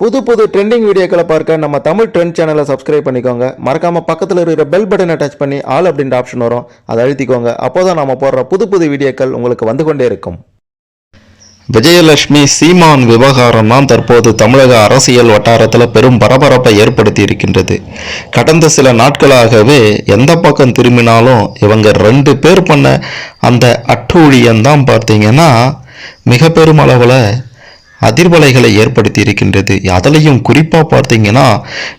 புது புது ட்ரெண்டிங் வீடியோக்களை பார்க்க நம்ம தமிழ் ட்ரெண்ட் சேனலை சப்ஸ்கிரைப் பண்ணிக்கோங்க. மறக்காமல் பக்கத்தில் இருக்கிற பெல் பட்டனை டச் பண்ணி ஆல் அப்படின்ற ஆப்ஷன் வரும். அதை அழுத்திக்கோங்க. அப்போதான் நம்ம போடுற புது புது வீடியோக்கள் உங்களுக்கு வந்து கொண்டே இருக்கும். விஜயலட்சுமி சீமான் விவகாரம் தான் தற்போது தமிழக அரசியல் வட்டாரத்தில் பெரும் பரபரப்பை ஏற்படுத்தி இருக்கின்றது. கடந்த சில நாட்களாகவே எந்த பக்கம் திரும்பினாலும் இவங்க ரெண்டு பேர் பண்ண அந்த அட்டூழியம்தான் பார்த்தீங்கன்னா மிக பெரும் அளவில் அதிர்வலைகளை ஏற்படுத்தி இருக்கின்றது அதிலையும் குறிப்பாக பார்த்தீங்கன்னா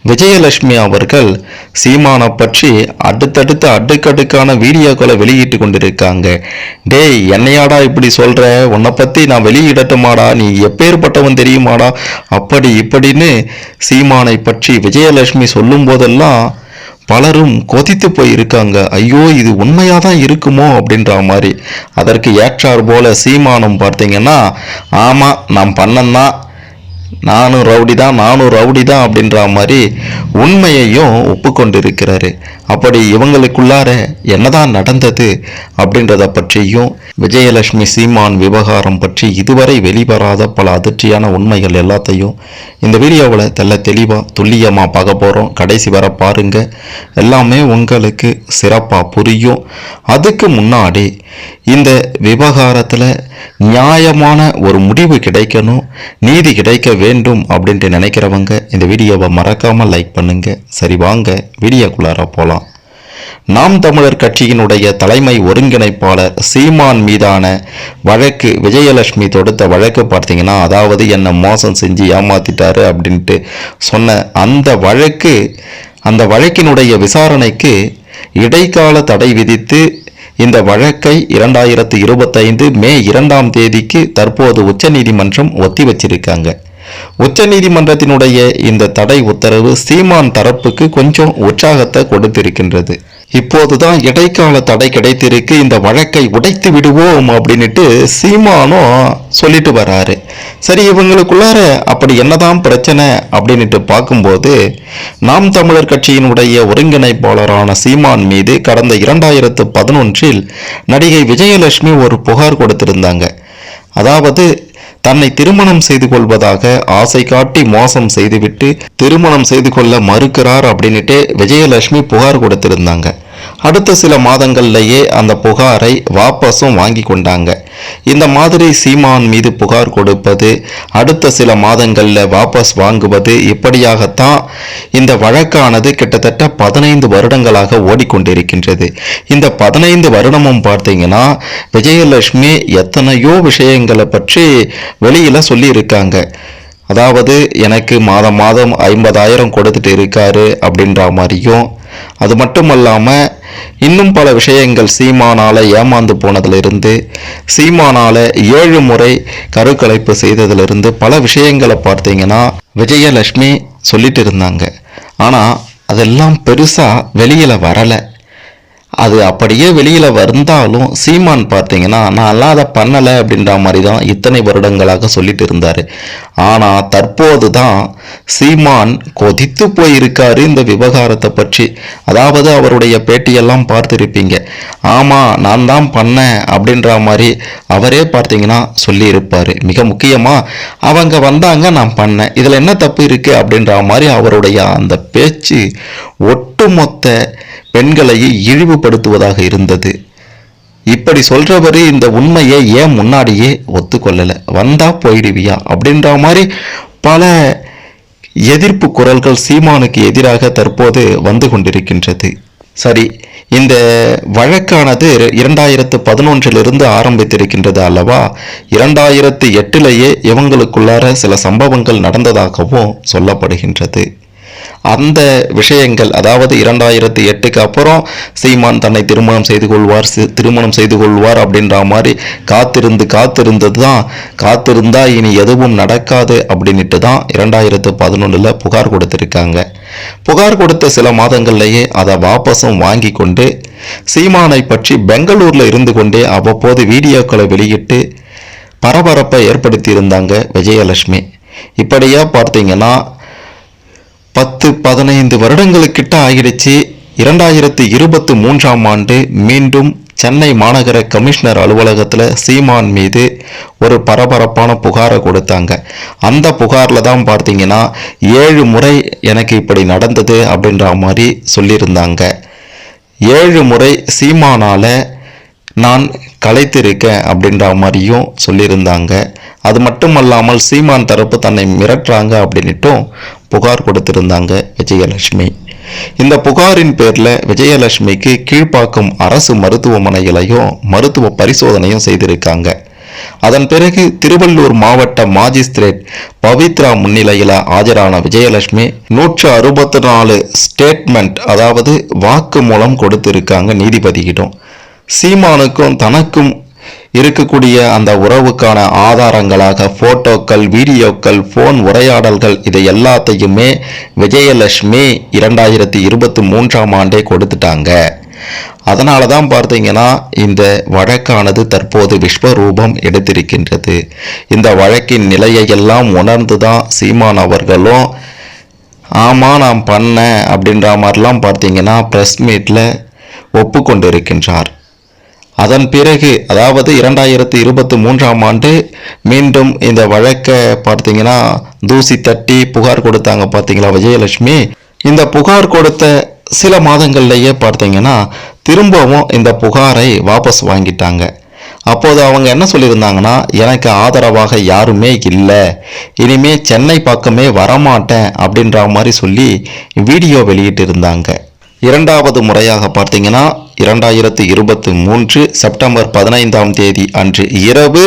விஜயலட்சுமி அவர்கள் சீமானை பற்றி அடுத்தடுத்த அடுக்கடுக்கான வீடியோக்களை வெளியிட்டு கொண்டிருக்காங்க. டேய் என்னையாடா இப்படி சொல்கிற உன்னை பற்றி நான் வெளியிடட்டுமாடா? நீ எப்பேற்பட்டவன் தெரியுமாடா? அப்படி இப்படின்னு சீமானை பற்றி விஜயலட்சுமி சொல்லும் போதெல்லாம் பலரும் கொதித்து போய் இருக்காங்க ஐயோ இது உண்மையாக தான் இருக்குமோ? அப்படின்ற மாதிரி. அதற்கு ஏற்றார் போல சீமானம் பார்த்தீங்கன்னா ஆமாம் நான் பண்ணந்தான். நானும் ரவுடி தான் நானும் ரவுடி தான் அப்படின்ற மாதிரி உண்மையையும் ஒப்புக்கொண்டிருக்கிறாரு. அப்படி இவங்களுக்குள்ளார என்னதான் நடந்தது அப்படின்றத பற்றியும் விஜயலட்சுமி சீமான் விவகாரம் பற்றி இதுவரை வெளிவராத பல அதிர்ச்சியான உண்மைகள் எல்லாத்தையும் இந்த வீடியோவில் தெல்ல தெளிவாக துல்லியமாக பார்க்க போகிறோம் கடைசி வர பாருங்க. எல்லாமே உங்களுக்கு சிறப்பாக புரியும். அதுக்கு முன்னாடி இந்த விவகாரத்தில் நியாயமான ஒரு முடிவு கிடைக்கணும் நீதி கிடைக்க வேண்டும் அப்படின்ட்டு நினைக்கிறவங்க இந்த வீடியோவை மறக்காமல் லைக் பண்ணுங்கள் சரி வாங்க வீடியோக்குள்ளார போகலாம் நாம் தமிழர் கட்சியினுடைய தலைமை ஒருங்கிணைப்பாளர் சீமான் மீதான வழக்கு விஜயலட்சுமி தொடுத்த வழக்கு பார்த்தீங்கன்னா அதாவது என்னை மோசம் செஞ்சு ஏமாத்திட்டாரு அப்படின்ட்டு சொன்ன அந்த வழக்கு அந்த வழக்கினுடைய விசாரணைக்கு இடைக்கால தடை விதித்து இந்த வழக்கை இரண்டாயிரத்து இருபத்தைந்து மே இரண்டாம் தேதிக்கு தற்போது உச்சநீதிமன்றம் ஒத்தி வச்சிருக்காங்க. உச்சநீதிமன்றத்தினுடைய இந்த தடை உத்தரவு சீமான் தரப்புக்கு கொஞ்சம் உற்சாகத்தை கொடுத்திருக்கின்றது. இப்போதுதான் இடைக்கால தடை கிடைத்திருக்கு இந்த வழக்கை உடைத்து விடுவோம் அப்படின்னுட்டு சீமானும் சொல்லிட்டு வராரு சரி இவங்களுக்குள்ளார அப்படி என்னதான் பிரச்சனை அப்படின்னுட்டு பார்க்கும்போது நாம் தமிழர் கட்சியினுடைய ஒருங்கிணைப்பாளரான சீமான் மீது கடந்த இரண்டாயிரத்து பதினொன்றில் நடிகை விஜயலட்சுமி ஒரு புகார் கொடுத்திருந்தாங்க. அதாவது தன்னை திருமணம் செய்து கொள்வதாக ஆசை காட்டி மோசம் செய்துவிட்டு திருமணம் செய்து கொள்ள மறுக்கிறார் அப்படின்னுட்டு விஜயலட்சுமி புகார் கொடுத்திருந்தாங்க. அடுத்த சில மாதங்கள்லயே அந்த புகாரை வாபஸும் வாங்கி கொண்டாங்க. இந்த மாதிரி சீமான் மீது புகார் கொடுப்பது அடுத்த சில மாதங்கள்ல வாபஸ் வாங்குவது இப்படியாகத்தான் இந்த வழக்கானது கிட்டத்தட்ட பதினைந்து வருடங்களாக ஓடிக்கொண்டிருக்கின்றது. இந்த பதினைந்து வருடமும் பார்த்தீங்கன்னா விஜயலட்சுமி எத்தனையோ விஷயங்களை பற்றி வெளியில் சொல்லியிருக்காங்க. அதாவது எனக்கு மாதம் மாதம் ஐம்பதாயிரம் கொடுத்துட்டு இருக்காரு அப்படின்ற மாதிரியும் அது மட்டும் இல்லாமல் இன்னும் பல விஷயங்கள் சீமானால ஏமாந்து போனதிலிருந்து சீமானால ஏழு முறை கருக்கலைப்பு செய்ததிலிருந்து பல விஷயங்களை பார்த்தீங்கன்னா விஜயலட்சுமி சொல்லிட்டு இருந்தாங்க. ஆனால் அதெல்லாம் பெருசாக வெளியில் வரலை. அது அப்படியே வெளியில் வந்தாலும் சீமான் பார்த்தீங்கன்னா நான்லாம் அதை பண்ணலை அப்படின்ற மாதிரி தான் இத்தனை வருடங்களாக சொல்லிட்டு இருந்தார். ஆனால் தற்போது தான் சீமான் கொதித்து போயிருக்காரு இந்த விவகாரத்தை பற்றி. அதாவது அவருடைய பேட்டியெல்லாம் பார்த்துருப்பீங்க. ஆமாம் நான் தான் பண்ணேன் அப்படின்ற மாதிரி அவரே பார்த்தீங்கன்னா சொல்லியிருப்பார். மிக முக்கியமாக அவங்க வந்தாங்க நான் பண்ணேன். இதில் என்ன தப்பு இருக்குது அப்படின்ற மாதிரி அவருடைய அந்த பேச்சு ஒட்டுமொத்த பெண்களையே இழிவுபடுத்துவதாக இருந்தது. இப்படி சொல்றவரு இந்த உண்மையை ஏன் முன்னாடியே ஒத்துக்கொள்ளலை? வந்தால் போயிடுவியா? அப்படின்ற மாதிரி பல எதிர்ப்பு குரல்கள் சீமானுக்கு எதிராக தற்போது வந்து கொண்டிருக்கின்றது. சரி இந்த வழக்கானது இரண்டாயிரத்து பதினொன்றிலிருந்து ஆரம்பித்திருக்கின்றது அல்லவா? இரண்டாயிரத்து எட்டிலேயே இவங்களுக்குள்ளார சில சம்பவங்கள் நடந்ததாகவும் சொல்லப்படுகின்றது. அந்த விஷயங்கள் அதாவது இரண்டாயிரத்தி எட்டுக்கு அப்புறம் சீமான் தன்னை திருமணம் செய்து கொள்வார் சி- திருமணம் செய்து கொள்வார் அப்படின்ற மாதிரி காத்திருந்து காத்திருந்தது தான் காத்திருந்தா இனி எதுவும் நடக்காது அப்படின்ட்டு தான் இரண்டாயிரத்து பதினொன்றில் புகார் கொடுத்திருக்காங்க. புகார் கொடுத்த சில மாதங்கள்லேயே அதை வாபஸும் வாங்கி கொண்டு சீமானை பற்றி பெங்களூரில் இருந்து கொண்டே அவ்வப்போது வீடியோக்களை வெளியிட்டு பரபரப்பை ஏற்படுத்தியிருந்தாங்க விஜயலட்சுமி. இப்படியா பார்த்தீங்கன்னா பத்து பதினைந்து வருடங்களுக்கிட்ட ஆகிடுச்சு. இரண்டாயிரத்து இருபத்து மூன்றாம் ஆண்டு மீண்டும் சென்னை மாநகர கமிஷனர் அலுவலகத்தில் சீமான் மீது ஒரு பரபரப்பான புகாரை கொடுத்தாங்க. அந்த புகாரில் தான் பார்த்தீங்கன்னா ஏழு முறை எனக்கு இப்படி நடந்தது அப்படின்ற மாதிரி சொல்லியிருந்தாங்க. ஏழு முறை சீமானால் நான் கலைத்திருக்கேன் அப்படின்ற மாதிரியும் சொல்லியிருந்தாங்க. அது மட்டுமல்லாமல் சீமான் தரப்பு தன்னை மிரட்டுறாங்க அப்படின்னுட்டும் புகார் கொடுத்திருந்தாங்க விஜயலட்சுமி. இந்த புகாரின் பேரில் விஜயலட்சுமிக்கு கீழ்ப்பாக்கம் அரசு மருத்துவமனைகளையும் மருத்துவ பரிசோதனையும் செய்திருக்காங்க. அதன் பிறகு திருவள்ளூர் மாவட்ட மாஜிஸ்திரேட் பவித்ரா முன்னிலையில் ஆஜரான விஜயலட்சுமி நூற்று அறுபத்தி நாலு ஸ்டேட்மெண்ட் அதாவது வாக்கு மூலம் கொடுத்திருக்காங்க நீதிபதியிடம் சீமானுக்கும் தனக்கும் இருக்கக்கூடிய அந்த உறவுக்கான ஆதாரங்களாக போட்டோக்கள் வீடியோக்கள் ஃபோன் உரையாடல்கள் இதை எல்லாத்தையுமே விஜயலட்சுமி இரண்டாயிரத்தி இருபத்தி மூன்றாம் ஆண்டே கொடுத்துட்டாங்க. அதனால தான் பார்த்தீங்கன்னா இந்த வழக்கானது தற்போது விஸ்வரூபம் எடுத்திருக்கின்றது. இந்த வழக்கின் நிலையை எல்லாம் உணர்ந்து தான் சீமான் அவர்களும் ஆமாம் நான் பண்ணேன் அப்படின்ற மாதிரிலாம் பார்த்தீங்கன்னா ப்ரெஸ் மீட்டில் ஒப்புக்கொண்டிருக்கின்றார். அதன் பிறகு அதாவது இரண்டாயிரத்தி இருபத்தி மூன்றாம் ஆண்டு மீண்டும் இந்த வழக்கை பார்த்தீங்கன்னா தூசி தட்டி புகார் கொடுத்தாங்க பார்த்தீங்களா விஜயலட்சுமி? இந்த புகார் கொடுத்த சில மாதங்கள்லேயே பார்த்தீங்கன்னா திரும்பவும் இந்த புகாரை வாபஸ் வாங்கிட்டாங்க. அப்போது அவங்க என்ன சொல்லியிருந்தாங்கன்னா எனக்கு ஆதரவாக யாருமே இல்லை. இனிமே சென்னை பக்கமே வரமாட்டேன் அப்படின்ற மாதிரி சொல்லி வீடியோ வெளியிட்டு இருந்தாங்க இரண்டாவது முறையாக பார்த்தீங்கன்னா இரண்டாயிரத்து இருபத்தி மூன்று செப்டம்பர் பதினைந்தாம் தேதி அன்று இரவு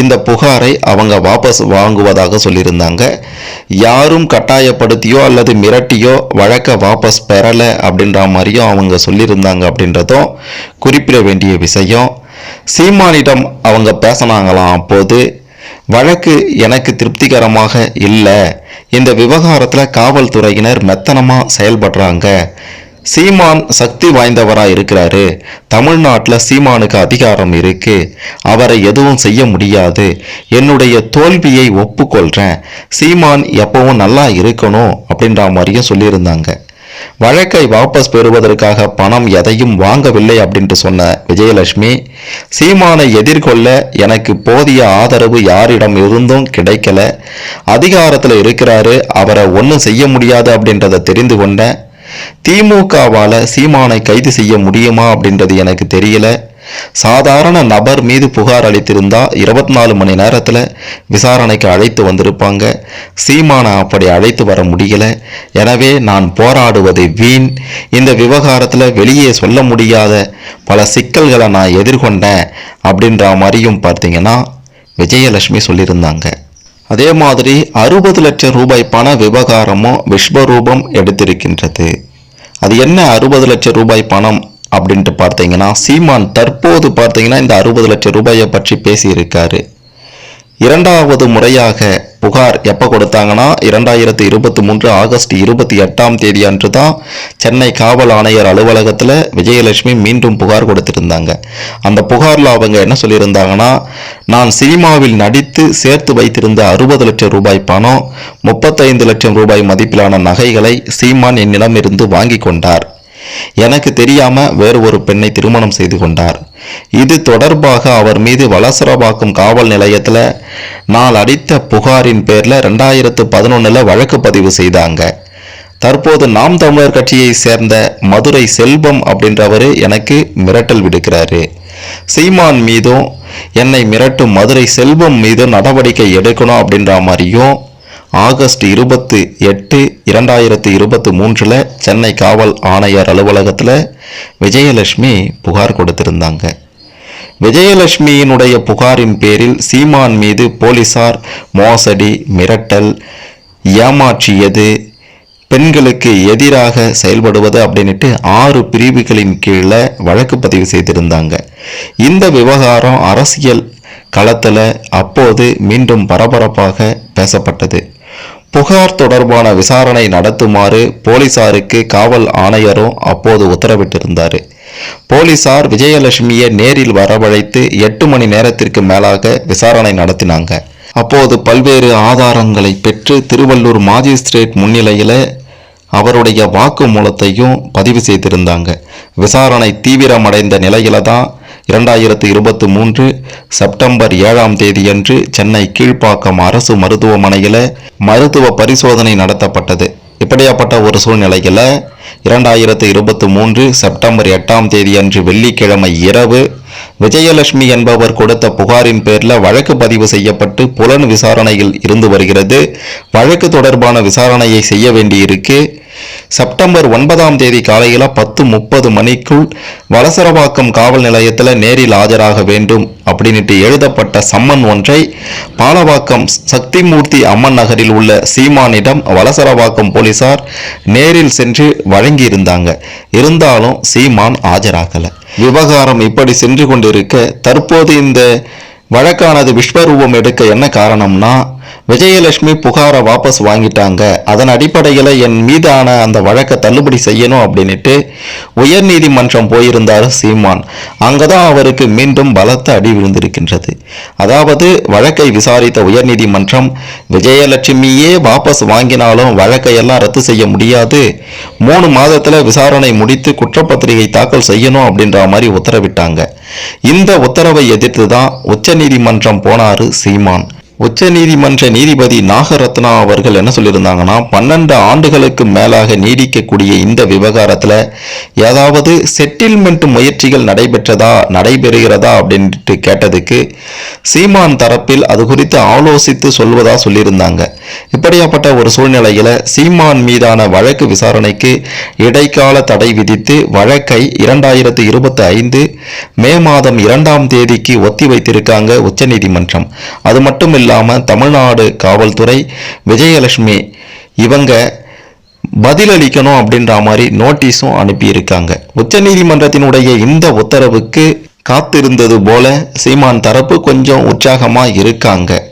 இந்த புகாரை அவங்க வாபஸ் வாங்குவதாக சொல்லியிருந்தாங்க. யாரும் கட்டாயப்படுத்தியோ அல்லது மிரட்டியோ வழக்கை வாபஸ் பெறலை அப்படின்ற மாதிரியும் அவங்க சொல்லியிருந்தாங்க அப்படின்றதும் குறிப்பிட வேண்டிய விஷயம். சீமானிடம் அவங்க பேசினாங்களாம் அப்போது வழக்கு எனக்கு திருப்திகரமாக இல்லை. இந்த விவகாரத்தில் காவல்துறையினர் மெத்தனமாக செயல்படுறாங்க. சீமான் சக்தி வாய்ந்தவராக இருக்கிறாரு. தமிழ்நாட்டில் சீமானுக்கு அதிகாரம் இருக்கு. அவரை எதுவும் செய்ய முடியாது. என்னுடைய தோல்வியை ஒப்புக்கொள்கிறேன் சீமான் எப்பவும் நல்லா இருக்கணும் அப்படின்ற மாதிரியும் சொல்லியிருந்தாங்க. வழக்கை வாபஸ் பெறுவதற்காக பணம் எதையும் வாங்கவில்லை அப்படின்ட்டு சொன்ன விஜயலட்சுமி சீமானை எதிர்கொள்ள எனக்கு போதிய ஆதரவு யாரிடம் இருந்தும் கிடைக்கல. அதிகாரத்தில் இருக்கிறாரு. அவரை ஒன்றும் செய்ய முடியாது அப்படின்றத தெரிந்து கொண்டேன். திமுகவால் சீமானை கைது செய்ய முடியுமா அப்படின்றது எனக்கு தெரியல. சாதாரண நபர் மீது புகார் அளித்திருந்தா இருபத்தி நாலு மணி நேரத்தில் விசாரணைக்கு அழைத்து வந்திருப்பாங்க. சீமானை அப்படி அழைத்து வர முடியல. எனவே நான் போராடுவது வீண். இந்த விவகாரத்தில் வெளியே சொல்ல முடியாத பல சிக்கல்களை நான் எதிர்கொண்டேன் அப்படின்ற மாதிரியும் பார்த்தீங்கன்னா விஜயலட்சுமி சொல்லியிருந்தாங்க. அதே மாதிரி அறுபது லட்சம் ரூபாய் பண விவகாரமும் விஸ்வரூபம் எடுத்திருக்கின்றது. அது என்ன அறுபது லட்சம் ரூபாய் பணம் அப்படின்ட்டு பார்த்தீங்கன்னா சீமான் தற்போது பார்த்தீங்கன்னா இந்த அறுபது லட்சம் ரூபாயை பற்றி பேசியிருக்காரு. இரண்டாவது முறையாக புகார் எப்போ கொடுத்தாங்கன்னா இரண்டாயிரத்தி இருபத்தி மூன்று ஆகஸ்ட் இருபத்தி எட்டாம் தேதி அன்று தான் சென்னை காவல் ஆணையர் அலுவலகத்தில் விஜயலட்சுமி மீண்டும் புகார் கொடுத்திருந்தாங்க. அந்த புகாரில் அவங்க என்ன சொல்லியிருந்தாங்கன்னா நான் சினிமாவில் நடித்து சேர்த்து வைத்திருந்த அறுபது லட்சம் ரூபாய் பணம் முப்பத்தைந்து லட்சம் ரூபாய் மதிப்பிலான நகைகளை சீமான் என்னிடம் இருந்து வாங்கி கொண்டார். எனக்கு தெரியாம வேறு ஒரு பெண்ணை திருமணம் செய்து கொண்டார். இது தொடர்பாக அவர் மீது வலசரவாக்கம் காவல் நிலையத்தில் நான் அடித்த புகாரின் பேர்ல ரெண்டாயிரத்து பதினொன்னுல வழக்கு பதிவு செய்தாங்க. தற்போது நாம் தமிழர் கட்சியை சேர்ந்த மதுரை செல்வம் அப்படின்றவர் எனக்கு மிரட்டல் விடுக்கிறாரு. சீமான் மீதும் என்னை மிரட்டும் மதுரை செல்வம் மீதும் நடவடிக்கை எடுக்கணும் அப்படின்ற மாதிரியும் ஆகஸ்ட் இருபத்து எட்டு இரண்டாயிரத்தி இருபத்தி மூன்றில் சென்னை காவல் ஆணையர் அலுவலகத்தில் விஜயலட்சுமி புகார் கொடுத்திருந்தாங்க. விஜயலட்சுமியினுடைய புகாரின் பேரில் சீமான் மீது போலீசார் மோசடி மிரட்டல் ஏமாற்றியது பெண்களுக்கு எதிராக செயல்படுவது அப்படின்ட்டு ஆறு பிரிவுகளின் கீழே வழக்கு பதிவு செய்திருந்தாங்க. இந்த விவகாரம் அரசியல் களத்தில் அப்போது மீண்டும் பரபரப்பாக பேசப்பட்டது. புகார் தொடர்பான விசாரணை நடத்துமாறு போலீசாருக்கு காவல் ஆணையரும் அப்போது உத்தரவிட்டிருந்தார். போலீசார் விஜயலட்சுமியை நேரில் வரவழைத்து எட்டு மணி நேரத்திற்கு மேலாக விசாரணை நடத்தினாங்க. அப்போது பல்வேறு ஆதாரங்களை பெற்று திருவள்ளூர் மாஜிஸ்திரேட் முன்னிலையில் அவருடைய வாக்குமூலத்தையும் பதிவு செய்திருந்தாங்க. விசாரணை தீவிரமடைந்த நிலையில தான் இரண்டாயிரத்து இருபத்தி மூன்று செப்டம்பர் ஏழாம் தேதியன்று சென்னை கீழ்ப்பாக்கம் அரசு மருத்துவமனையில் மருத்துவ பரிசோதனை நடத்தப்பட்டது. இப்படியாப்பட்ட ஒரு சூழ்நிலையில் இரண்டாயிரத்து இருபத்தி மூன்று செப்டம்பர் எட்டாம் தேதியன்று வெள்ளிக்கிழமை இரவு விஜயலட்சுமி என்பவர் கொடுத்த புகாரின் பேரில் வழக்கு பதிவு செய்யப்பட்டு புலன் விசாரணையில் இருந்து வருகிறது. வழக்கு தொடர்பான விசாரணையை செய்ய வேண்டியிருக்கு. செப்டம்பர் ஒன்பதாம் தேதி காலையில் பத்து முப்பது மணிக்குள் வலசரவாக்கம் காவல் நிலையத்தில் நேரில் ஆஜராக வேண்டும் அப்படின்ட்டு எழுதப்பட்ட சம்மன் ஒன்றை பாலவாக்கம் சக்திமூர்த்தி அம்மன் நகரில் உள்ள சீமானிடம் வலசரவாக்கம் போலீசார் நேரில் சென்று வழங்கியிருந்தாங்க. இருந்தாலும் சீமான் ஆஜராகலை. விவகாரம் இப்படி சென்று கொண்டிருக்க தற்போது இந்த வழக்கானது விஸ்வரூபம் எடுக்க என்ன காரணம்னா விஜயலட்சுமி புகாரை வாபஸ் வாங்கிட்டாங்க. அதன் அடிப்படையில் என் மீதான அந்த வழக்கை தள்ளுபடி செய்யணும் அப்படின்ட்டு உயர்நீதிமன்றம் போயிருந்தார் சீமான். அங்கே தான் அவருக்கு மீண்டும் பலத்த அடி விழுந்திருக்கின்றது. அதாவது வழக்கை விசாரித்த உயர்நீதிமன்றம் விஜயலட்சுமியே வாபஸ் வாங்கினாலும் வழக்கை எல்லாம் ரத்து செய்ய முடியாது. மூணு மாதத்தில் விசாரணை முடித்து குற்றப்பத்திரிகை தாக்கல் செய்யணும் அப்படின்ற மாதிரி உத்தரவிட்டாங்க. இந்த உத்தரவை எதிர்த்து தான் உச்சநீதிமன்றம் போனாரு சீமான். உச்சநீதிமன்ற நீதிபதி நாகரத்னா அவர்கள் என்ன சொல்லியிருந்தாங்கன்னா பன்னெண்டு ஆண்டுகளுக்கு மேலாக நீடிக்கக்கூடிய இந்த விவகாரத்தில் ஏதாவது செட்டில்மெண்ட் முயற்சிகள் நடைபெற்றதா நடைபெறுகிறதா அப்படின்ட்டு கேட்டதுக்கு சீமான் தரப்பில் அது குறித்து ஆலோசித்து சொல்வதா சொல்லியிருந்தாங்க. இப்படியாப்பட்ட ஒரு சூழ்நிலையில் சீமான் மீதான வழக்கு விசாரணைக்கு இடைக்கால தடை விதித்து வழக்கை இரண்டாயிரத்து இருபத்தி ஐந்து மே மாதம் இரண்டாம் தேதிக்கு ஒத்தி வைத்திருக்காங்க உச்சநீதிமன்றம். அது மட்டும் இல்லாமல் தமிழ்நாடு காவல்துறை விஜயலட்சுமி இவங்க பதிலளிக்கணும் அப்படின்ற மாதிரி நோட்டீஸும் அனுப்பியிருக்காங்க. உச்சநீதிமன்றத்தினுடைய இந்த உத்தரவுக்கு காத்திருந்தது போல சீமான் தரப்பு கொஞ்சம் உற்சாகமா இருக்காங்க.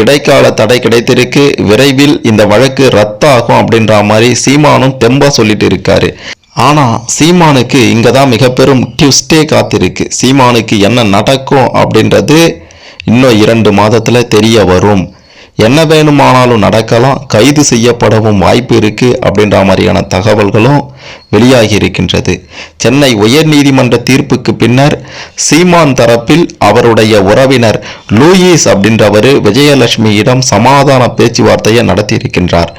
இடைக்கால தடை கிடைத்திருக்கு. விரைவில் இந்த வழக்கு ரத்தாகும் அப்படின்ற மாதிரி சீமானும் தெம்பா சொல்லிட்டு இருக்காரு. ஆனா சீமானுக்கு இங்கதான் மிக பெரும் டியூஸ்டே காத்திருக்கு. சீமானுக்கு என்ன நடக்கும் அப்படின்றது இன்னும் இரண்டு மாதத்துல தெரிய வரும். என்ன வேணுமானாலும் நடக்கலாம் கைது செய்யப்படவும் வாய்ப்பு இருக்குது அப்படின்ற மாதிரியான தகவல்களும் வெளியாகி இருக்கின்றது. சென்னை உயர்நீதிமன்ற தீர்ப்புக்கு பின்னர் சீமான் தரப்பில் அவருடைய உறவினர் லூயிஸ் அப்படின்றவர் விஜயலட்சுமியிடம் சமாதான பேச்சுவார்த்தையை நடத்தியிருக்கின்றார்.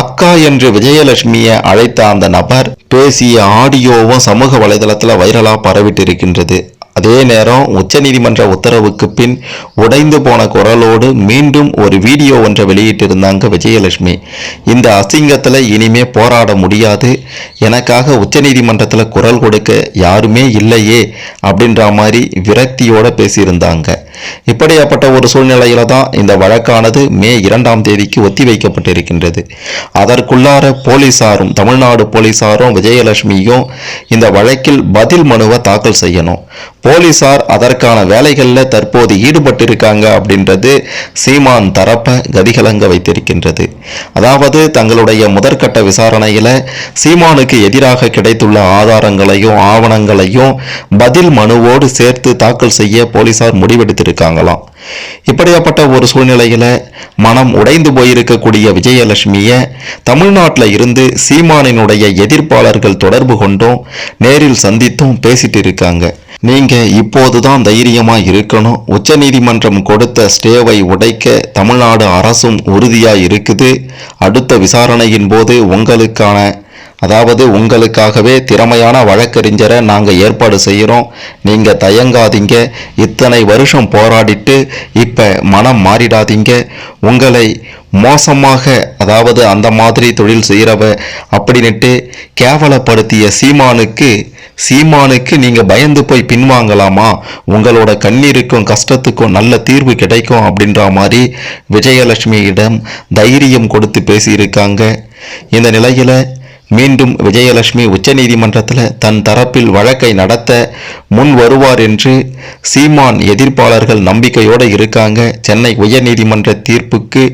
அக்கா என்று விஜயலட்சுமியை அழைத்த அந்த நபர் பேசிய ஆடியோவும் சமூக வலைதளத்தில் வைரலாக பரவிட்டு இருக்கின்றது. அதே நேரம் உச்சநீதிமன்ற உத்தரவுக்கு பின் உடைந்து போன குரலோடு மீண்டும் ஒரு வீடியோ ஒன்றை வெளியிட்டிருந்தாங்க விஜயலட்சுமி. இந்த அசிங்கத்தில் இனிமே போராட முடியாது. எனக்காக உச்சநீதிமன்றத்தில் குரல் கொடுக்க யாருமே இல்லையே அப்படின்ற மாதிரி விரக்தியோடு பேசியிருந்தாங்க. இப்படியாப்பட்ட ஒரு சூழ்நிலையில தான் இந்த வழக்கானது மே இரண்டாம் தேதிக்கு ஒத்திவைக்கப்பட்டிருக்கின்றது. அதற்குள்ளார போலீசாரும் தமிழ்நாடு போலீசாரும் விஜயலட்சுமியும் இந்த வழக்கில் பதில் மனுவை தாக்கல் செய்யணும். போலீசார் அதற்கான வேலைகளில் தற்போது ஈடுபட்டிருக்காங்க அப்படின்றது சீமான் தரப்ப கதிகலங்க வைத்திருக்கின்றது. அதாவது தங்களுடைய முதற்கட்ட விசாரணையில் சீமானுக்கு எதிராக கிடைத்துள்ள ஆதாரங்களையும் ஆவணங்களையும் பதில் மனுவோடு சேர்த்து தாக்கல் செய்ய போலீசார் இருக்காங்களாம். இப்படியாப்பட்ட ஒரு சூழ்நிலையில் மனம் உடைந்து போயிருக்கக்கூடிய விஜயலட்சுமியை தமிழ்நாட்டில் இருந்து சீமானினுடைய எதிர்ப்பாளர்கள் தொடர்பு கொண்டும் நேரில் சந்தித்தும் பேசிட்டு இருக்காங்க. நீங்க இப்போதுதான் தைரியமா இருக்கணும். உச்சநீதிமன்றம் கொடுத்த ஸ்டேவை உடைக்க தமிழ்நாடு அரசும் உறுதியா இருக்குது. அடுத்த விசாரணையின் போது உங்களுக்கான அதாவது உங்களுக்காகவே திறமையான வழக்கறிஞரை நாங்கள் ஏற்பாடு செய்கிறோம். நீங்கள் தயங்காதீங்க. இத்தனை வருஷம் போராடிட்டு இப்போ மனம் மாறிடாதீங்க. உங்களை மோசமாக அதாவது அந்த மாதிரி தொழில் செய்கிறவ அப்படின்ட்டு கேவலப்படுத்திய சீமானுக்கு சீமானுக்கு நீங்கள் பயந்து போய் பின்வாங்கலாமா? உங்களோட கண்ணீருக்கும் கஷ்டத்துக்கும் நல்ல தீர்வு கிடைக்கும் அப்படின்ற மாதிரி விஜயலட்சுமியிடம் தைரியம் கொடுத்து பேசியிருக்காங்க. இந்த நிலையில் மீண்டும் விஜயலட்சுமி உச்சநீதிமன்றத்தில் தன் தரப்பில் வழக்கை நடத்த முன் வருவார் என்று சீமான் எதிர்ப்பாளர்கள் நம்பிக்கையோடு இருக்காங்க. சென்னை உயர்நீதிமன்ற தீர்ப்புக்கு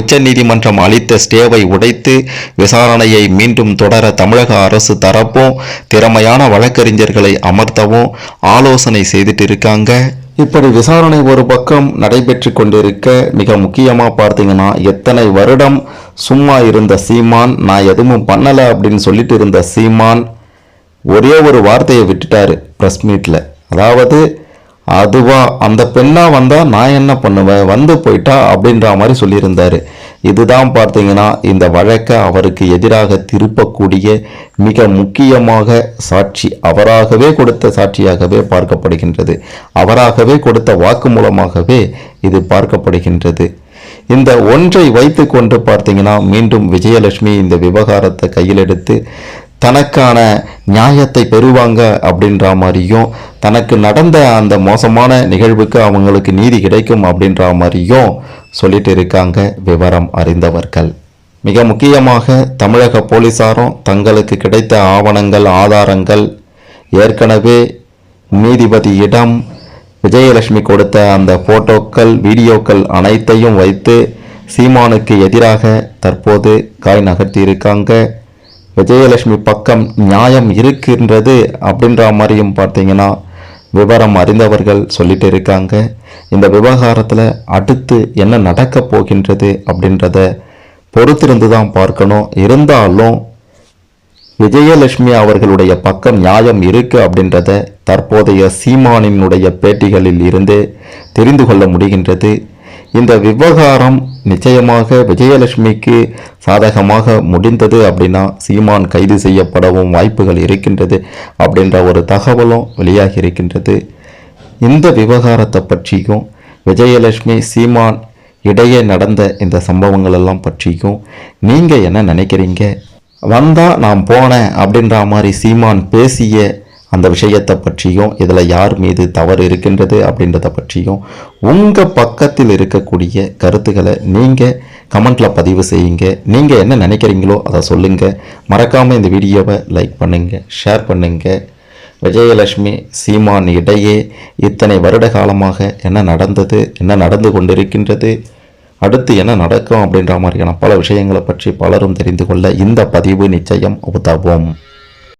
உச்சநீதிமன்றம் அளித்த ஸ்டேவை உடைத்து விசாரணையை மீண்டும் தொடர தமிழக அரசு தரப்பும் திறமையான வழக்கறிஞர்களை அமர்த்தவும் ஆலோசனை செய்துட்டு இருக்காங்க. இப்படி விசாரணை ஒரு பக்கம் நடைபெற்று கொண்டிருக்க மிக முக்கியமாக பார்த்தீங்கன்னா எத்தனை வருடம் சும்மா இருந்த சீமான் நான் எதுவும் பண்ணலை அப்படின்னு சொல்லிட்டு இருந்த சீமான் ஒரே ஒரு வார்த்தையை விட்டுட்டாரு ப்ரெஸ் மீட்டில் அதாவது அதுவா அந்த பெண்ணாக வந்தால் நான் என்ன பண்ணுவேன்? வந்து போயிட்டா அப்படின்ற மாதிரி சொல்லியிருந்தாரு. இதுதான் பார்த்தீங்கன்னா இந்த வழக்கை அவருக்கு எதிராக திருப்பக்கூடிய மிக முக்கியமாக சாட்சி. அவராகவே கொடுத்த சாட்சியாகவே பார்க்கப்படுகின்றது. அவராகவே கொடுத்த வாக்குமூலமாகவே இது பார்க்கப்படுகின்றது. இந்த ஒன்றை வைத்துக்கொண்டு பார்த்தீங்கன்னா மீண்டும் விஜயலட்சுமி இந்த விவகாரத்தை கையில் எடுத்து தனக்கான நியாயத்தை பெறுவாங்க அப்படின்ற மாதிரியும் தனக்கு நடந்த அந்த மோசமான நிகழ்வுக்கு அவங்களுக்கு நீதி கிடைக்கும் அப்படின்ற மாதிரியும் சொல்லிட்டு இருக்காங்க விவரம் அறிந்தவர்கள். மிக முக்கியமாக தமிழக போலீசாரும் தங்களுக்கு கிடைத்த ஆவணங்கள் ஆதாரங்கள் ஏற்கனவே நீதிபதியிடம் விஜயலட்சுமி கொடுத்த அந்த போட்டோக்கள் வீடியோக்கள் அனைத்தையும் வைத்து சீமானுக்கு எதிராக தற்போது காய் நகர்த்தியிருக்காங்க விஜயலட்சுமி பக்கம் நியாயம் இருக்கின்றது அப்படின்ற மாதிரியும் பார்த்தீங்கன்னா விவரம் அறிந்தவர்கள் சொல்லிட்டு இருக்காங்க. இந்த விவகாரத்தில் அடுத்து என்ன நடக்கப் போகின்றது அப்படின்றத பொறுத்திருந்து தான் பார்க்கணும். இருந்தாலும் விஜயலட்சுமி அவர்களுடைய பக்கம் நியாயம் இருக்கு அப்படின்றத தற்போதைய சீமானினுடைய பேட்டிகளில் இருந்தே தெரிந்து கொள்ள முடிகின்றது. இந்த விவகாரம் நிச்சயமாக விஜயலட்சுமிக்கு சாதகமாக முடிந்தது அப்படின்னா சீமான் கைது செய்யப்படவும் வாய்ப்புகள் இருக்கின்றது அப்படின்ற ஒரு தகவலும் வெளியாகி இருக்கின்றது. இந்த விவகாரத்தை பற்றியும் விஜயலட்சுமி சீமான் இடையே நடந்த இந்த சம்பவங்கள் எல்லாம் பற்றியும் நீங்கள் என்ன நினைக்கிறீங்க? வந்தால் நான் போனேன் அப்படின்ற மாதிரி சீமான் பேசிய அந்த விஷயத்தை பற்றியும் இதில் யார் மீது தவறு இருக்கின்றது அப்படின்றத பற்றியும் உங்கள் பக்கத்தில் இருக்கக்கூடிய கருத்துக்களை நீங்கள் கமெண்ட்டில் பதிவு செய்யுங்க. நீங்கள் என்ன நினைக்கிறீங்களோ அதை சொல்லுங்கள் மறக்காமல் இந்த வீடியோவை லைக் பண்ணுங்கள் ஷேர் பண்ணுங்கள் விஜயலட்சுமி சீமான் இடையே இத்தனை வருட காலமாக என்ன நடந்தது என்ன நடந்து கொண்டிருக்கின்றது அடுத்து என்ன நடக்கும் அப்படின்ற மாதிரியான பல விஷயங்களை பற்றி பலரும் தெரிந்து கொள்ள இந்த பதிவு நிச்சயம் உதவும்.